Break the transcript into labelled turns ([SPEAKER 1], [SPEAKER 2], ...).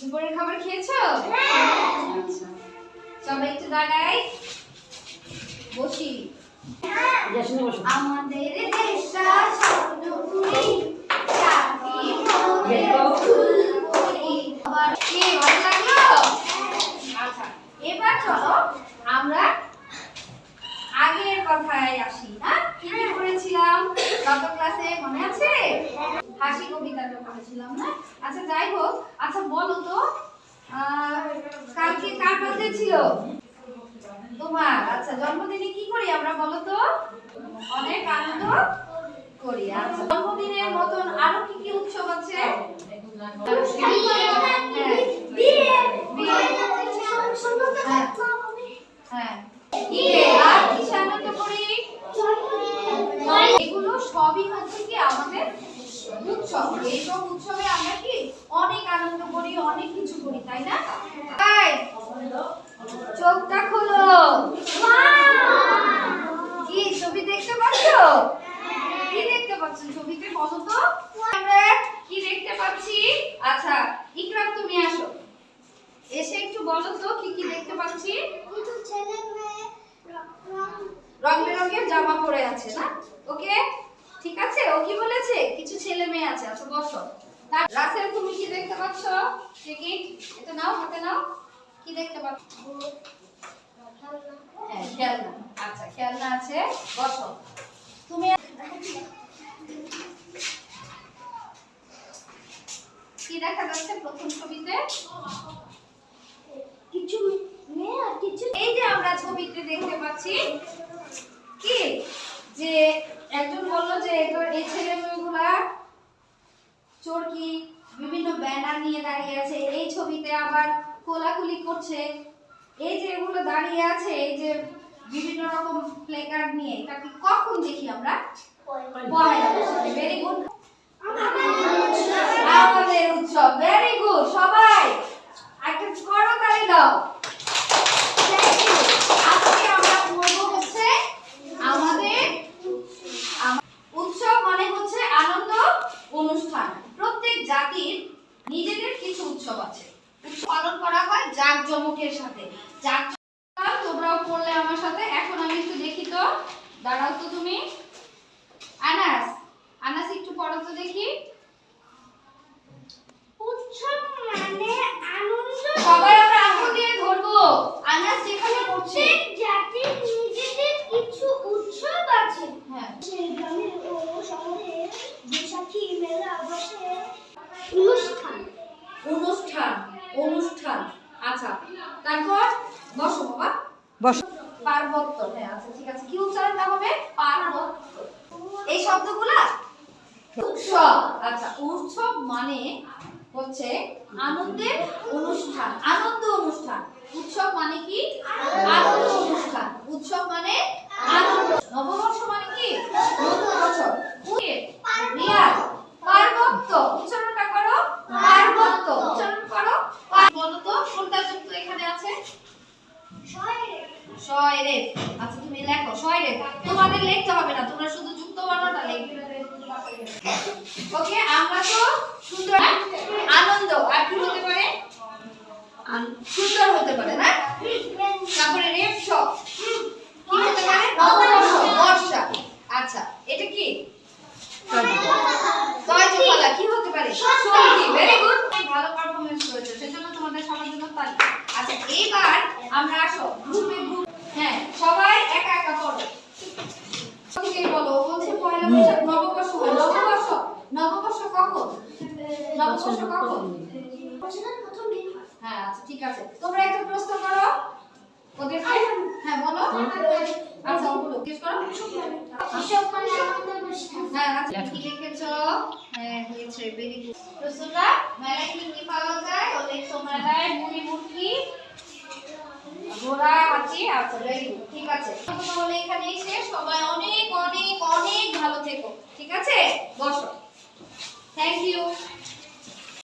[SPEAKER 1] দুপুরের
[SPEAKER 2] খাবার খেয়েছো? আচ্ছা। সবাই একটু দাঁড়াই। বসি।
[SPEAKER 1] আমাদের দেশটা স্বর্ণপুরী চাকরি ফুলপুরি কি ভালো লাগল? আচ্ছা এবার চলো আমরা আগের কথায় আসি না? কি করেছিলাম? গত ক্লাসে মনে আছে? হাসি কবিতাটা পড়েছিলাম না? আচ্ছা যাই হোক আচ্ছা বলো তো কালকে কার বার্থডে ছিল? তোমার। আচ্ছা জন্মদিনে কি করি আমরা বলো তো? অনেক আনন্দ করি। আচ্ছা জন্মদিনের মতন আরও কি কি উৎসব আছে? হ্যাঁ, এগুলো সবই হচ্ছে কি আমাদের উৎসব এইসব উৎসবে আমরা কি অনেক আনন্দ করি অনেক কিছু করি তাই না? তাই চোখটা খোলো। কি ছবি দেখতে পাচ্ছ? কি দেখতে পাচ্ছ ছবিতে বলো তো? আমরা কি দেখতে পাচ্ছি? আচ্ছা ইকরাম তুমি আসো। এসে একটু বলো তো কি কি দেখতে পাচ্ছি? রং বেরঙের জামা পরে আছে না ওকে ঠিক আছে ও কি বলেছে কিছু ছেলে মেয়ে আছে আচ্ছা বসো। রাসেল তুমি কি দেখতে পাচ্ছ? টিকিট এটা নাও হাতে নাও। কি দেখতে পাচ্ছ? হ্যাঁ খেলনা। আচ্ছা খেলনা আছে বসো। তুমি কি দেখা যাচ্ছে প্রথম ছবিতে?
[SPEAKER 3] কিছু মেয়ে আর কিছু
[SPEAKER 1] এই যে আমরা ছবিতে দেখতে পাচ্ছি কি? যে একজন বলল যে এই মেয়েগুলা চরকি বিভিন্ন ব্যানার নিয়ে দাঁড়িয়ে আছে। এই ছবিতে আবার কোলাকুলি করছে। এই যে এগুলো দাঁড়িয়ে আছে এই যে বিভিন্ন রকম প্লেকার্ড নিয়ে এটা কি কখন দেখি আমরা? পয়লা বৈশাখে ভেরি গুড আমাদের উৎসব ভেরি গুড সবাই একটা করো তালি দাও Thank you. আজকে আমরা পড়ব হচ্ছে আমাদের আমা- উৎসব মানে হচ্ছে আনন্দ অনুষ্ঠান প্রত্যেক জাতির নিজেদের কিছু উৎসব আছে। উৎসব পালন করা হয় জাঁকজমকের সাথে। জাঁক তোমরাও পড়লে আমার সাথে, এখন আমি একটু দেখি তো। দাঁড়াও তো তুমি আনাস আনাস একটু পড়ো তো দেখি
[SPEAKER 3] উৎসব মানে আনন্দ
[SPEAKER 1] সবাই আমরা আঙ্গুল দিয়ে ধরবো আনাস যেখানে পড়ছে
[SPEAKER 3] প্রত্যেক জাতির নিজেদের কিছু উৎসব আছে
[SPEAKER 1] হ্যাঁ
[SPEAKER 3] সেই গ্রামে ও শহরে বৈশাখী মেলা বসে অনুষ্ঠান।
[SPEAKER 1] অনুষ্ঠান অনুষ্ঠান। আচ্ছা তারপর বসো বাবা।
[SPEAKER 2] বসো।
[SPEAKER 1] পার্বত্য। হ্যাঁ আচ্ছা ঠিক আছে। কি উচ্চারণটা হবে? পার্বত্য। এই শব্দগুলা? উৎসব। আচ্ছা উৎসব মানে হচ্ছে আনন্দের অনুষ্ঠান। আনন্দ অনুষ্ঠান। উৎসব মানে কি? আনন্দ অনুষ্ঠান। উৎসব মানে আনন্দ নববর্ষ মানে কি নতুন বছর উয়ে, রিয়া পার্বত্য উচ্চারণটা করো পার্বত্য উচ্চারণ করো পার- বলো তো কোনটা যুক্ত এখানে আছে শয়রে আচ্ছা তুমি লেখো শয়রে তোমাদের লিখতে হবে না, তোমরা শুধু যুক্ত বানাটা লিখবে। ওকে, আমরা তো সুন্দর আনন্দ, আর কি হতে পারে? সুন্দর হতে পারে না তারপরে রেপ শপ কি হতে পারে? বর্ষা। আচ্ছা এটা কি? হতে পারে? ভালো পারফরম্যান্স করেছ, সেজন্য তোমাদের সবার জন্য তালি আচ্ছা এইবার আমরা আসো গ্রুপে গ্রুপ হ্যাঁ সবাই একা একা পড়ো সঙ্গে বলো বলছে পয়লা বৈশাখ নববর্ষ নববর্ষ নববর্ষ কখন? নববর্ষ কখন? হ্যাঁ। আচ্ছা ঠিক আছে। তোমরা একটা প্রশ্ন করো। ওদেরকে হ্যাঁ বলো। আচ্ছা বলো জিজ্ঞেস করো।
[SPEAKER 3] মানে
[SPEAKER 1] হ্যাঁ আচ্ছা কি লিখেছো? হ্যাঁ হয়েছে ভেরি গুড প্রশ্নটা মেলায় কি কি পাওয়া যায়? ওলেক্সো মেলায় মুড়ি মুড়কি ঘোড়া হাতি আর ঠিক আছে? তাহলে এখানেই শেষ। সবাই অনেক অনেক অনেক ভালো থেকো, ঠিক আছে? বসো। Thank you